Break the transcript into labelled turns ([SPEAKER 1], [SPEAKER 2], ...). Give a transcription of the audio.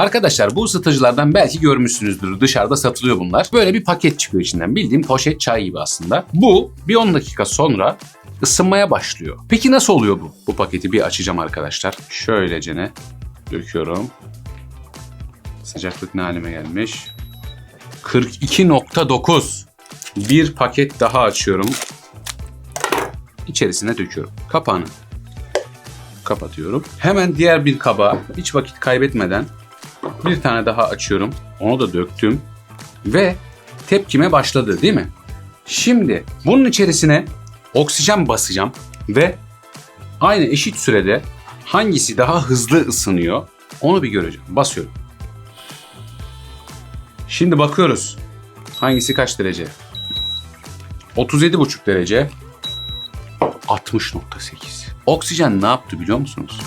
[SPEAKER 1] Arkadaşlar bu ısıtıcılardan belki görmüşsünüzdür. Dışarıda satılıyor bunlar. Böyle bir paket çıkıyor içinden. Bildiğim poşet çay gibi aslında. Bu bir 10 dakika sonra ısınmaya başlıyor. Peki nasıl oluyor bu? Bu paketi bir açacağım arkadaşlar. Şöylecene döküyorum. Sıcaklık ne halime gelmiş? 42.9. Bir paket daha açıyorum. İçerisine döküyorum. Kapağını kapatıyorum. Hemen diğer bir kaba hiç vakit kaybetmeden bir tane daha açıyorum. Onu da döktüm. Ve tepkime başladı değil mi? Şimdi bunun içerisine oksijen basacağım ve aynı eşit sürede hangisi daha hızlı ısınıyor onu bir göreceğim. Basıyorum. Şimdi bakıyoruz. Hangisi kaç derece? 37,5 derece. 60.8. Oksijen ne yaptı biliyor musunuz?